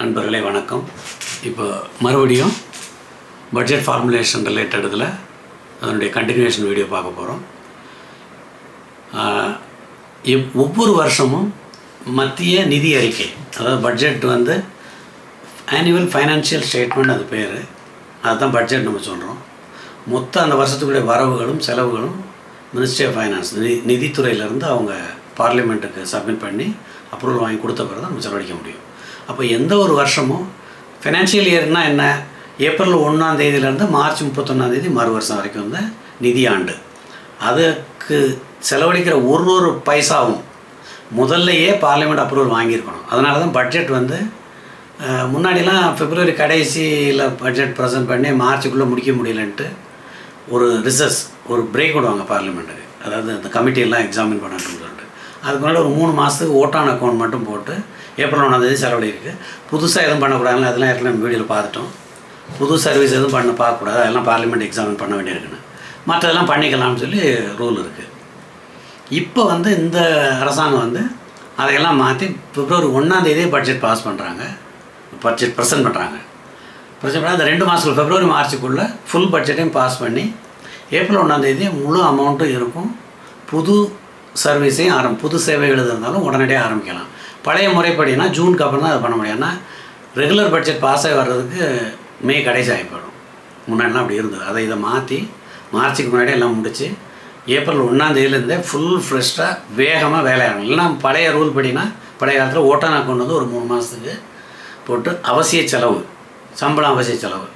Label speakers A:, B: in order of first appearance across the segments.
A: நண்பர்களே வணக்கம். இப்போ மறுபடியும் பட்ஜெட் ஃபார்முலேஷன் ரிலேட்டடில் அதனுடைய கண்டினியூஷன் வீடியோ பார்க்க போகிறோம் ஒவ்வொரு வருஷமும் மத்திய நிதி அறிக்கை அதாவது பட்ஜெட் வந்து ஆனுவல் ஃபைனான்சியல் ஸ்டேட்மெண்ட் அது பேர். அதுதான் பட்ஜெட் நம்ம சொல்கிறோம் மொத்த அந்த வருஷத்துக்குடைய வரவுகளும் செலவுகளும் மினிஸ்ட்ரி ஆஃப் ஃபைனான்ஸ் நிதி நிதித்துறையிலேருந்து அவங்க பார்லிமெண்ட்டுக்கு சப்மிட் பண்ணி அப்ரூவல் வாங்கி கொடுத்த பிறகு தான் நம்ம செலவழிக்க முடியும். அப்போ எந்த ஒரு வருஷமும் ஃபினான்ஷியல் இயர்னால் என்ன? ஏப்ரல் ஒன்றாம் தேதியிலேருந்து மார்ச் முப்பத்தொன்னாம் தேதி மறு வருஷம் வரைக்கும் வந்து நிதி ஆண்டு. அதுக்கு செலவழிக்கிற ஒரு ஒரு பைசாவும் முதல்லையே பார்லிமெண்ட் அப்ரூவல் வாங்கியிருக்கணும். அதனால தான் பட்ஜெட் வந்து முன்னாடிலாம் பிப்ரவரி கடைசியில் பட்ஜெட் ப்ரெசென்ட் பண்ணி மார்ச்சுக்குள்ளே முடிக்க முடியலன்ட்டு ஒரு ரிசர்ஸ் ஒரு பிரேக் விடுவாங்க பார்லிமெண்ட்டுக்கு அதாவது அந்த கமிட்டியெல்லாம் எக்ஸாமின் பண்ணட்டும்னு சொல்லிட்டு. அதுக்கு முன்னாடி ஒரு மூணு மாதத்துக்கு ஓட்டான் அக்கௌண்ட் மட்டும் போட்டு ஏப்ரல் ஒன்றாந்தேதி செலவழி இருக்குது புதுசாக எதுவும் பண்ணக்கூடாதுன்னு அதெல்லாம் ஏற்கனவே நம்ம வீடியோவில் பார்த்துட்டோம். புது சர்வீஸ் எதுவும் பண்ண பார்க்கக்கூடாது. அதெல்லாம் பார்லிமெண்ட் எக்ஸாமின் பண்ண வேண்டியிருக்குன்னு. மற்றதெல்லாம் பண்ணிக்கலாம்னு சொல்லி ரூல் இருக்குது இப்போ வந்து இந்த அரசாங்கம் வந்து அதையெல்லாம் மாற்றி பிப்ரவரி ஒன்றாந்தேதியே பட்ஜெட் பாஸ் பண்ணுறாங்க பட்ஜெட் ப்ரெசென்ட் பண்ணுறாங்க ப்ரெசென்ட் பண்ணால் அந்த ரெண்டு மாதத்துக்கு பிப்ரவரி மார்ச்சுக்குள்ளே ஃபுல் பட்ஜெட்டையும் பாஸ் பண்ணி ஏப்ரல் ஒன்றாந்தேதி முழு அமௌண்ட்டும் இருக்கும். புது சர்வீஸையும் ஆரம் புது சேவைகள் இருந்தாலும் உடனடியாக ஆரம்பிக்கலாம். பழைய முறைப்படினா ஜூனுக்கு அப்புறம் தான் அதை பண்ண முடியும். ஏன்னா ரெகுலர் பட்ஜெட் பாஸ் ஆகி வர்றதுக்கு மே கடைசி ஆகிப்படும் முன்னாடிலாம் அப்படி இருந்தது. அதை இதை மாற்றி மார்ச்சுக்கு முன்னாடி எல்லாம் முடிச்சு ஏப்ரல் ஒன்றாந்தேதியிலேருந்தே ஃபுல் ஃப்ரெஷ்ஷாக வேகமாக வேலையாகணும் இல்லைன்னா பழைய ரூல் படினா பழைய காலத்தில் ஓட்டானா கொண்டு வந்து ஒரு மூணு மாதத்துக்கு போட்டு அவசிய செலவு சம்பளம் அவசிய செலவு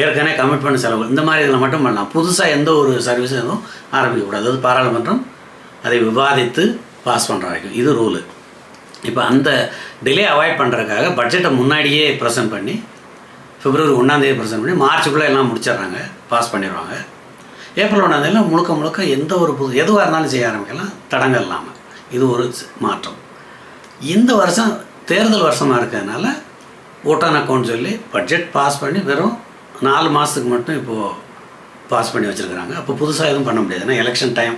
A: ஏற்கனவே கமிட்மெண்ட் செலவு இந்த மாதிரி இதில் மட்டும் பண்ணலாம். புதுசாக எந்த ஒரு சர்வீஸும் எதுவும் ஆரம்பிக்கக்கூடாது அது பாராளுமன்றம் அதை விவாதித்து பாஸ் பண்ணுற வரைக்கும். இது ரூலு இப்போ அந்த டிலே அவாய்ட் பண்ணுறதுக்காக பட்ஜெட்டை முன்னாடியே ப்ரெசென்ட் பண்ணி பிப்ரவரி ஒன்றாந்தேதி ப்ரெசென்ட் பண்ணி மார்ச்சுக்குள்ளே எல்லாம் முடிச்சிடுறாங்க பாஸ் பண்ணிடுவாங்க. ஏப்ரல் ஒன்றாந்தேதியில் முழுக்க முழுக்க எந்த ஒரு புது எதுவாக இருந்தாலும் செய்ய ஆரம்பிக்கலாம் தடங்கள் இல்லாமல் இது ஒரு மாற்றம். இந்த வருஷம் தேர்தல் வருஷமாக இருக்கிறதுனால ஓட்டான் அக்கௌண்ட் சொல்லி பட்ஜெட் பாஸ் பண்ணி வெறும் நாலு மாதத்துக்கு மட்டும் இப்போது பாஸ் பண்ணி வச்சுருக்குறாங்க. அப்போ புதுசாக எதுவும் பண்ண முடியாது. ஏன்னா எலெக்ஷன் டைம்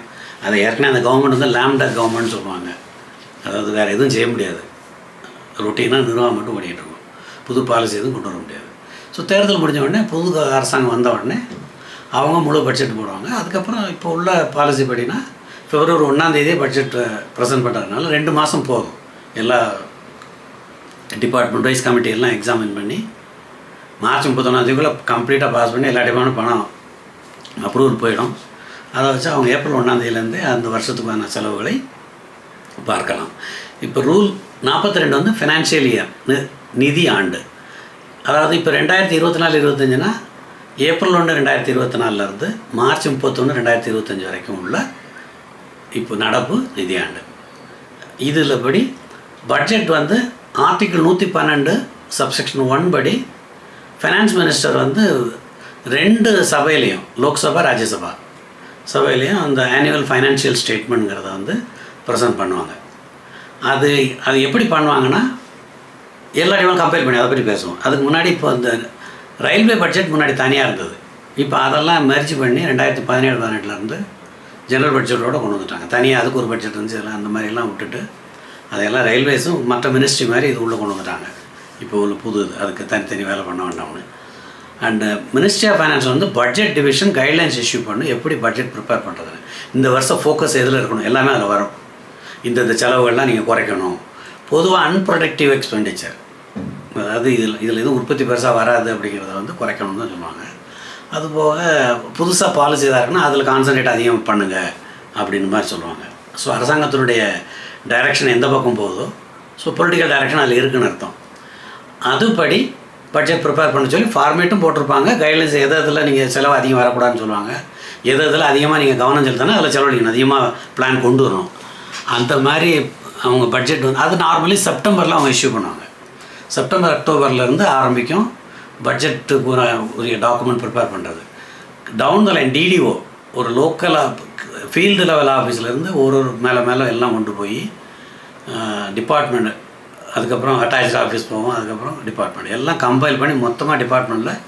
A: அதை ஏற்கனவே அந்த கவர்மெண்ட் வந்து லேம்டா கவர்மெண்ட் சொல்லுவாங்க. அதாவது வேறு எதுவும் செய்ய முடியாது. ரொட்டீனாக நிர்வாகம் மட்டும் ஓடிட்டு இருக்கும். புது பாலிசி எதுவும் கொண்டு வர முடியாது. ஸோ தேர்தல் முடிஞ்ச உடனே புது அரசாங்கம் வந்த உடனே அவங்க முழு பட்ஜெட் போடுவாங்க. அதுக்கப்புறம் இப்போ உள்ள பாலிசி படினா பிப்ரவரி ஒன்றாந்தேதியே பட்ஜெட் ப்ரெசென்ட் பண்ணுறதுனால ரெண்டு மாதம் போதும். எல்லா டிபார்ட்மெண்ட் வைஸ் கமிட்டி எல்லாம் எக்ஸாமின் பண்ணி மார்ச் முப்பத்தொன்னாந்தேதிக்குள்ளே கம்ப்ளீட்டாக பாஸ் பண்ணி எல்லா டிபார்ட்மெண்ட் பணம் அப்ரூவல் போயிடும். அதை வச்சு அவங்க ஏப்ரல் ஒன்றாந்தேதியிலேருந்து அந்த வருஷத்துக்கான செலவுகளை பார்க்கலாம். இப்போ ரூல் நாற்பத்தி ரெண்டு வந்து ஃபினான்ஷியல் இயர் நிதி ஆண்டு. அதாவது இப்போ ரெண்டாயிரத்தி இருபத்தி நாலு இருபத்தஞ்சுனா ஏப்ரல் ஒன்று ரெண்டாயிரத்தி இருபத்தி நாலுலேருந்து மார்ச் முப்பத்தொன்று ரெண்டாயிரத்தி இருபத்தஞ்சி வரைக்கும் உள்ள இப்போ நடப்பு நிதியாண்டு இதில் படி பட்ஜெட் வந்து ஆர்டிக்கிள் நூற்றி பன்னெண்டு சப்செக்ஷன் ஒன் படி ஃபைனான்ஸ் மினிஸ்டர் வந்து ரெண்டு சபையிலையும் லோக்சபா ராஜ்யசபா சபையிலையும் அந்த ஆனுவல் ஃபைனான்ஷியல் ஸ்டேட்மெண்ட்ங்கிறத வந்து ப்ரெசன்ட் பண்ணுவாங்க. அது அது எப்படி பண்ணுவாங்கன்னா எல்லாரையும் கம்பேர் பண்ணி அதை பற்றி பேசுவோம். அதுக்கு முன்னாடி இப்போ இந்த ரயில்வே பட்ஜெட் முன்னாடி தனியாக இருந்தது. இப்போ அதெல்லாம் மெர்ஜ் பண்ணி ரெண்டாயிரத்தி பதினேழு பதினெட்டுலேருந்து ஜெனரல் பட்ஜெட்டோட கொண்டு வந்துட்டாங்க. தனியாக அதுக்கு ஒரு பட்ஜெட் இருந்துச்சு எல்லாம் அந்த மாதிரிலாம் விட்டுட்டு அதையெல்லாம் ரயில்வேஸும் மற்ற மினிஸ்ட்ரி மாதிரி இது உள்ளே கொண்டு வந்துட்டாங்க. இப்போ உள்ள புது அதுக்கு தனித்தனி வேலை பண்ண வேண்டாம்னு. அண்டு மினிஸ்ட்ரி ஆஃப் ஃபைனான்ஸ் வந்து பட்ஜெட் டிவிஷன் கைட்லைன்ஸ் இஷ்யூ பண்ணி எப்படி பட்ஜெட் ப்ரிப்பேர் பண்ணுறது இந்த வருஷம் ஃபோக்கஸ் எதில் இருக்கணும்? எல்லாமே அதில் வரும். இந்த இந்த செலவுகள்லாம் நீங்கள் குறைக்கணும். பொதுவாக அன்ப்ரொடக்டிவ் எக்ஸ்பெண்டிச்சர் அதாவது இதில் இதில் எதுவும் உற்பத்தி பெருசாக வராது அப்படிங்கிறத வந்து குறைக்கணும்னு தான் சொல்லுவாங்க. அதுபோக புதுசாக பாலிசி எதாக இருக்குன்னா அதில் கான்சன்ட்ரேட் அதிகம் பண்ணுங்கள் அப்படின்னு மாதிரி சொல்லுவாங்க. ஸோ அரசாங்கத்தினுடைய டைரக்ஷன் எந்த பக்கம் போகுதோ ஸோ பொலிட்டிக்கல் டைரக்ஷன் அதில் இருக்குன்னு அர்த்தம். அதுபடி பட்ஜெட் ப்ரிப்பேர் பண்ண சொல்லி ஃபார்மேட்டும் போட்டிருப்பாங்க. கைட்லைன்ஸ் எது இதில் நீங்கள் செலவு அதிகம் வரக்கூடாதுன்னு சொல்லுவாங்க. எது இதில் அதிகமாக நீங்கள் கவனம் செலுத்தினா அதில் செலவழிக்கணும் அதிகமாக பிளான் கொண்டு வரணும். அந்த மாதிரி அவங்க பட்ஜெட் வந்து அது நார்மலி செப்டம்பரில் அவங்க இஷ்யூ பண்ணுவாங்க. செப்டம்பர் அக்டோபர்லேருந்து ஆரம்பிக்கும் பட்ஜெட்டுக்கு உரிய டாக்குமெண்ட் ப்ரிப்பேர் பண்ணுறது டவுன் த லைன் டிடிஓ ஒரு லோக்கலாக ஃபீல்டு லெவல் ஆஃபீஸ்லேருந்து ஒரு ஒரு மேலே மேலே எல்லாம் கொண்டு போய் டிபார்ட்மெண்ட் அதுக்கப்புறம் அட்டாச் ஆஃபீஸ் போவோம் அதுக்கப்புறம் டிபார்ட்மெண்ட் எல்லாம் கம்பைல் பண்ணி மொத்தமாக டிபார்ட்மெண்ட்டில்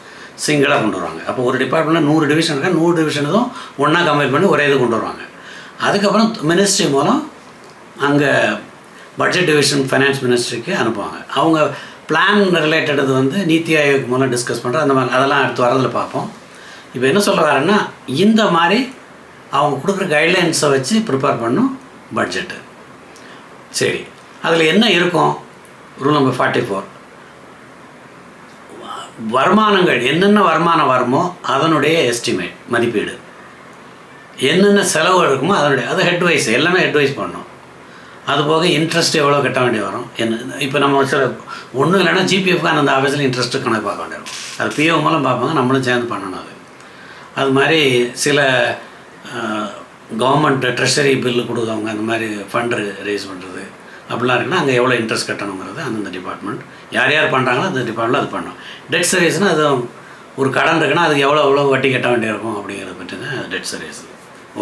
A: சிங்கிளாக கொண்டு வருவாங்க. அப்போ ஒரு டிபார்ட்மெண்ட்டில் நூறு டிவிஷன் இருக்கா நூறு டிவிஷன் ஒன்றா கம்பைல் பண்ணி ஒரே இது கொண்டு வருவாங்க. அதுக்கப்புறம் மினிஸ்ட்ரி மூலம் அங்கே பட்ஜெட் டிவிஷன் ஃபைனான்ஸ் மினிஸ்ட்ரிக்கு அனுப்புவாங்க. அவங்க பிளான் ரிலேட்டடு வந்து நீத்தி ஆயோக் மூலம் டிஸ்கஸ் பண்ணுறோம் அந்த மாதிரி அதெல்லாம் அடுத்து வரதில் பார்ப்போம். இப்போ என்ன சொல்ல வரேன்னா இந்த மாதிரி அவங்க கொடுக்குற கைட்லைன்ஸை வச்சு ப்ரிப்பேர் பண்ணும் பட்ஜெட்டு சரி. அதில் என்ன இருக்கும்? ரூல் நம்பர் ஃபார்ட்டி ஃபோர் வருமானங்கள் என்னென்ன வருமானம் வருமோ அதனுடைய எஸ்டிமேட் மதிப்பீடு. என்னென்ன செலவு இருக்குமோ அதனுடைய அது ஹெட்வைஸ் எல்லாமே ஹெட்வைஸ் பண்ணணும் அது போக இன்ட்ரெஸ்ட் எவ்வளோ கட்ட வேண்டி வரும்? என்ன இப்போ நம்ம சில ஒன்றும் இல்லைன்னா ஜிபிஎஃப்கான அந்த ஆஃபீஸில் இன்ட்ரெஸ்ட்டு கணக்கு பார்க்க வேண்டியிருக்கும் அது பிஓ மூலம் பார்ப்பாங்க நம்மளும் சேர்ந்து பண்ணணும் அது. அது மாதிரி சில கவர்மெண்ட் ட்ரெஷரி பில்லு கொடுக்கவங்க அந்த மாதிரி ஃபண்டு ரேஸ் பண்ணுறது அப்படிலாம் இருக்குன்னா அங்கே எவ்வளோ இன்ட்ரெஸ்ட் கட்டணுங்கிறது அந்தந்த டிபார்ட்மெண்ட் யார் யார் பண்ணுறாங்களோ அந்த டிபார்ட்மெண்ட்டில் அது பண்ணணும் டெட் சர்வீஸ்னால் அது ஒரு கடன் இருக்குன்னா அதுக்கு எவ்வளோ எவ்வளோ வட்டி கட்ட வேண்டியிருக்கும் அப்படிங்கிறத பற்றி தான் டெட் சர்வீஸ்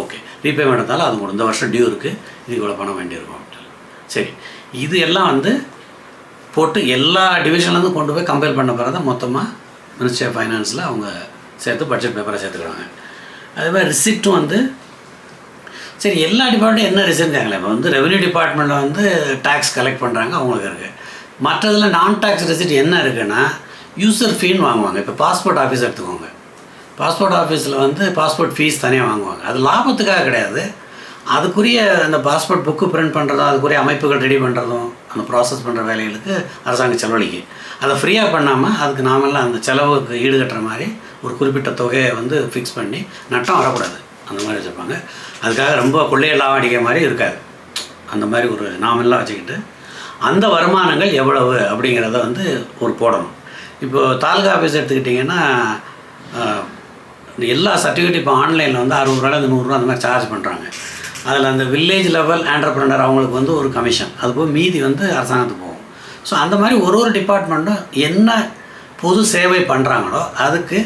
A: ஓகே ரீபேமெண்ட் இருந்தாலும் அது இந்த வருஷம் டியூ இருக்குது இதுக்கு இவ்வளோ பணம் வேண்டியிருக்கும். அப்படின்ட்டு சரி இது எல்லாம் வந்து போட்டு எல்லா டிவிஷன்லேருந்து கொண்டு போய் கம்பேர் பண்ண பிறகு தான் மொத்தமாக மினிஸ்ட்ரி ஆஃப் ஃபைனான்ஸில் அவங்க சேர்த்து பட்ஜெட் பேப்பரை சேர்த்துக்கிறாங்க. அதே மாதிரி ரிசிப்ட்டும் வந்து சரி எல்லா டிபார்ட்மெண்ட்டும் என்ன ரிசிப்ட்காங்களே இப்போ வந்து ரெவன்யூ டிபார்ட்மெண்ட்டில் வந்து டேக்ஸ் கலெக்ட் பண்ணுறாங்க அவங்களுக்கு இருக்குது மற்றதில் நான் டேக்ஸ் ரெசிப்ட் என்ன இருக்குன்னா யூசர் ஃபீன்னு வாங்குவாங்க. இப்போ பாஸ்போர்ட் ஆஃபீஸ் எடுத்துக்கோங்க. பாஸ்போர்ட் ஆஃபீஸில் வந்து பாஸ்போர்ட் ஃபீஸ் தனியாக வாங்குவாங்க. அது லாபத்துக்காக கிடையாது. அதுக்குரிய அந்த பாஸ்போர்ட் புக்கு பிரிண்ட் பண்ணுறதும் அதுக்குரிய அமைப்புகள் ரெடி பண்ணுறதும் அந்த ப்ராசஸ் பண்ணுற வேலைகளுக்கு அரசாங்கம் செலவழிக்கு. அதை ஃப்ரீயாக பண்ணாமல் அதுக்கு நாமெல்லாம் அந்த செலவுக்கு ஈடுகட்டுற மாதிரி ஒரு குறிப்பிட்ட தொகையை வந்து ஃபிக்ஸ் பண்ணி நட்டம் வரக்கூடாது. அந்த மாதிரி வச்சுருப்பாங்க. அதுக்காக ரொம்ப கொள்ளையெல்லாம் அடிக்கிற மாதிரி இருக்காது. அந்த மாதிரி ஒரு நாமெல்லாம் வச்சுக்கிட்டு அந்த வருமானங்கள் எவ்வளவு அப்படிங்கிறத வந்து ஒரு போடணும். இப்போது தாலுகா ஆஃபீஸ் எடுத்துக்கிட்டிங்கன்னா எல்லா சர்டிஃபிகேட் இப்போ ஆன்லைனில் வந்து அறுபது ரூபாய் நூறுரூவா அந்த மாதிரி சார்ஜ் பண்ணுறாங்க அதில் அந்த வில்லேஜ் லெவல் ஆண்டர்பிரினர் அவங்களுக்கு வந்து ஒரு கமிஷன் அது போக மீதி வந்து அரசாங்கத்துக்கு போகும். ஸோ அந்த மாதிரி ஒரு ஒரு டிபார்ட்மெண்ட்டும் என்ன பொது சேவை பண்ணுறாங்களோ அதுக்கு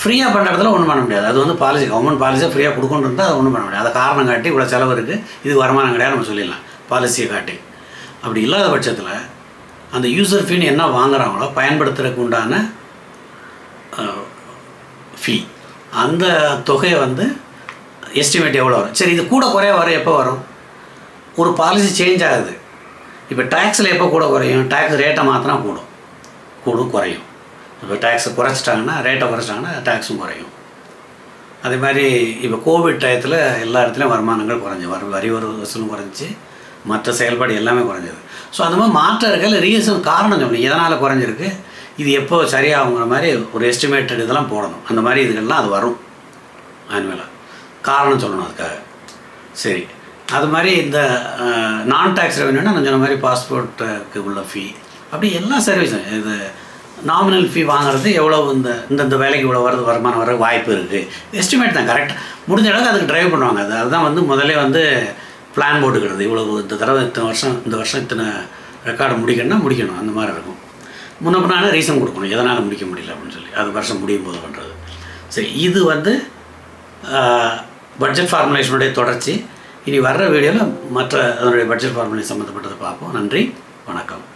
A: ஃப்ரீயாக பண்ணுற இடத்துல ஒன்றும் பண்ண முடியாது. அது வந்து பாலிசி கவர்மெண்ட் பாலிசியாக ஃப்ரீயாக கொடுக்கணும் இருந்தால் அது ஒன்றும் பண்ண முடியாது. அதை காரணம் காட்டி இவ்வளோ செலவு இருக்குது இது வருமானம் கிடையாது நம்ம சொல்லிடலாம். பாலிசியை காட்டி. அப்படி இல்லாத பட்சத்தில் அந்த யூசர் ஃபீன்னு என்ன வாங்குகிறாங்களோ பயன்படுத்துறதுக்கு உண்டான ஃபீ அந்த தொகையை வந்து எஸ்டிமேட் எவ்வளோ வரும்? சரி இது கூட குறைய வர எப்போ வரும்? ஒரு பாலிசி சேஞ்ச் ஆகுது. இப்போ டேக்ஸில் எப்போ கூட குறையும்? டேக்ஸ் ரேட்டை மாற்றினா கூடும். கூடும் குறையும். இப்போ டேக்ஸை குறைச்சிட்டாங்கன்னா ரேட்டை குறைச்சிட்டாங்கன்னா டேக்ஸும் குறையும். அதே மாதிரி இப்போ கோவிட் டயத்தில் எல்லா இடத்துலையும் வருமானங்கள் குறைஞ்சி வரும் வரி ஒரு வசூலும் குறைஞ்சி மற்ற செயல்பாடு எல்லாமே குறைஞ்சது. ஸோ அந்த மாதிரி மாற்றம் இருக்கல ரீசன் காரணம் சொல்லணும் எதனால் குறைஞ்சிருக்கு? இது எப்போ சரியாகுங்கிற மாதிரி ஒரு எஸ்டிமேட்டட் இதெல்லாம் போடணும். அந்த மாதிரி இதுகள்லாம் அது வரும். ஆனுவலாக காரணம் சொல்லணும் அதுக்காக. சரி. அது மாதிரி இந்த நான் டேக்ஸ் ரெவன்யூனா நான் சொன்ன மாதிரி பாஸ்போர்ட்டுக்கு உள்ள ஃபீ அப்படி எல்லா சர்வீஸும் இது நாமினல் ஃபீ வாங்குறது எவ்வளோ இந்த இந்தந்த வேலைக்கு இவ்வளோ வரது வருமானம் வர வாய்ப்பு இருக்குது எஸ்டிமேட் தான் கரெக்ட் முடிஞ்ச அளவுக்கு அதுக்கு ட்ரைவ் பண்ணுவாங்க. அது அதுதான் வந்து முதலே வந்து பிளான் போட்டுக்கிறது. இவ்வளோ இந்த தடவை இத்தனை வருஷம் இந்த வருஷம் இத்தனை ரெக்கார்டு முடிக்கணும்னா முடிக்கணும். அந்த மாதிரி இருக்கும். முன்ன பின்னால ரீசன் கொடுக்கணும். எதனால் முடிக்க முடியல அப்படின்னு சொல்லி. அது வருஷம் முடியும் போது பண்ணுறது சரி இது வந்து பட்ஜெட் ஃபார்முலேஷனுடைய தொடர்ச்சி. இனி வர்ற வீடியோவில் மற்ற அதனுடைய பட்ஜெட் ஃபார்முலேஷன் சம்மந்தப்பட்டதை பார்ப்போம். நன்றி. வணக்கம்.